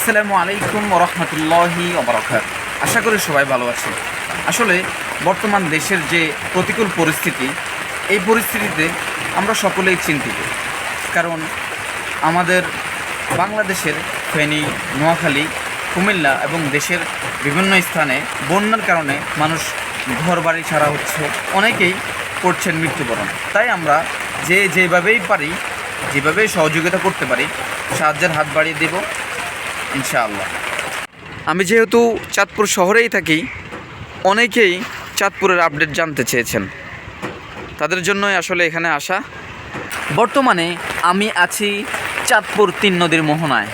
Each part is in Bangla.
আসসালামু আলাইকুম রহমতুল্লাহি অবরাকাত আশা করি সবাই ভালো আছেন। আসলে বর্তমান দেশের যে প্রতিকূল পরিস্থিতি, এই পরিস্থিতিতে আমরা সকলেই চিন্তিত। কারণ আমাদের বাংলাদেশের ফেনী, নোয়াখালী, কুমিল্লা এবং দেশের বিভিন্ন স্থানে বন্যার কারণে মানুষ ঘর বাড়ি ছাড়া হচ্ছে, অনেকেই করছেন মৃত্যুবরণ। তাই আমরা যে যেভাবেই পারি, যেভাবেই সহযোগিতা করতে পারি, সাহায্যের হাত বাড়িয়ে দেব। ইনশাআল্লাহ। আমি যেহেতু চাঁদপুর শহরেই থাকি, অনেকেই চাঁদপুরের আপডেট জানতে চেয়েছেন। তাদের জন্যই আসলে এখানে আসা। বর্তমানে আমি আছি চাঁদপুর তিন নদীর মোহনায়।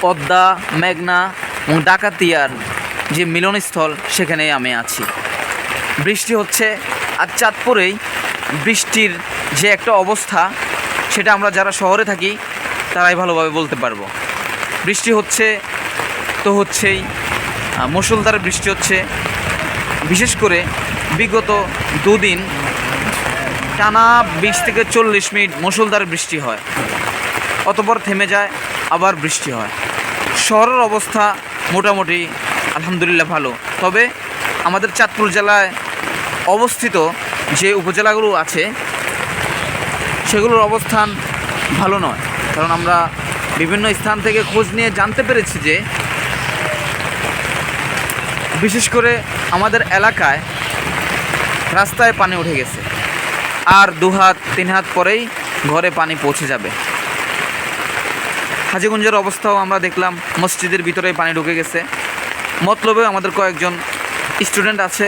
পদ্মা, মেঘনা এবং ডাকাতিয়ার যে মিলনস্থল, সেখানেই আমি আছি। বৃষ্টি হচ্ছে আর চাঁদপুরেই বৃষ্টির যে একটা অবস্থা, সেটা আমরা যারা শহরে থাকি, তারাই ভালোভাবে বলতে পারব। বৃষ্টি হচ্ছে তো হচ্ছেই। আহ, মুষলধারে বৃষ্টি হচ্ছে। বিশেষ করে বিগত দুদিন টানা বিশ থেকে চল্লিশ মিনিট মুষলধারে বৃষ্টি হয়। অতপর থেমে যায় আবার বৃষ্টি হয়। শহরের অবস্থা মোটামুটি আলহামদুলিল্লাহ ভালো। তবে আমাদের চাঁদপুর জেলায় অবস্থিত যে উপজেলাগুলো আছে সেগুলোর অবস্থান ভালো নয়। কারণ আমরা বিভিন্ন স্থান থেকে খোঁজ নিয়ে জানতে পেরেছি যে বিশেষ করে আমাদের এলাকায় রাস্তায় পানি উঠে গেছে। আর দু হাত, তিন হাত পরেই ঘরে পানি পৌঁছে যাবে। হাজিগঞ্জের অবস্থাও আমরা দেখলাম, মসজিদের ভিতরে পানি ঢুকে গেছে। মতলবেও আমাদের কয়েকজন স্টুডেন্ট আছে,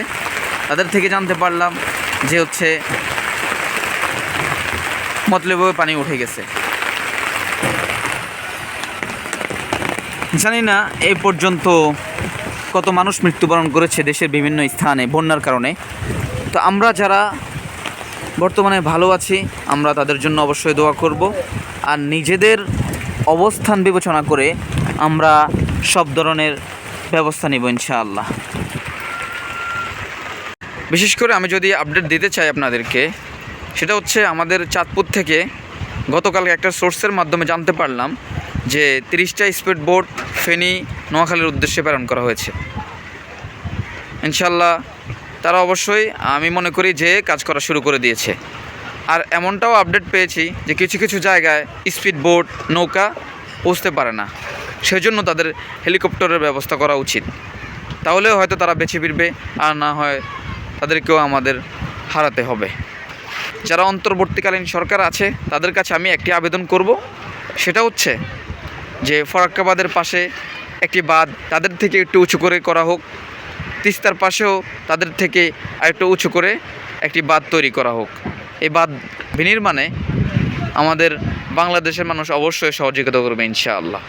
তাদের থেকে জানতে পারলাম যে হচ্ছে মতলবেও পানি উঠে গেছে। জানি না এই পর্যন্ত কত মানুষ মৃত্যুবরণ করেছে দেশের বিভিন্ন স্থানে বন্যার কারণে। তো আমরা যারা বর্তমানে ভালো আছি, আমরা তাদের জন্য অবশ্যই দোয়া করব। আর নিজেদের অবস্থান বিবেচনা করে আমরা সব ধরনের ব্যবস্থা নিব ইনশাআল্লাহ। বিশেষ করে আমি যদি আপডেট দিতে চাই আপনাদেরকে, সেটা হচ্ছে আমাদের চাঁদপুর থেকে গতকালকে একটা সোর্সের মাধ্যমে জানতে পারলাম যে তিরিশটা স্পিড বোট ফেনী নোয়াখালীর উদ্দেশ্যে প্রেরণ করা হয়েছে। ইনশাল্লাহ তারা অবশ্যই, আমি মনে করি যে কাজ করা শুরু করে দিয়েছে। আর এমনটাও আপডেট পেয়েছি যে কিছু কিছু জায়গায় স্পিড বোট, নৌকা পৌঁছতে পারে না। সেজন্য তাদের হেলিকপ্টারের ব্যবস্থা করা উচিত। তাহলে হয়তো তারা বেছে ফিরবে, আর না হয় তাদেরকেও আমাদের হারাতে হবে। যারা অন্তর্বর্তীকালীন সরকার আছে, তাদের কাছে আমি একটি আবেদন করব। সেটা হচ্ছে যে ফরাক্কাবাদের পাশে একটি বাঁধ, তাদের থেকে একটু উঁচু করে করা হোক। তিস্তার পাশেও তাদের থেকে আরেকটু উঁচু করে একটি বাঁধ তৈরি করা হোক। এই বাঁধ বিনির্মাণে আমাদের বাংলাদেশের মানুষ অবশ্যই সহযোগিতা করবে, ইনশাআল্লাহ।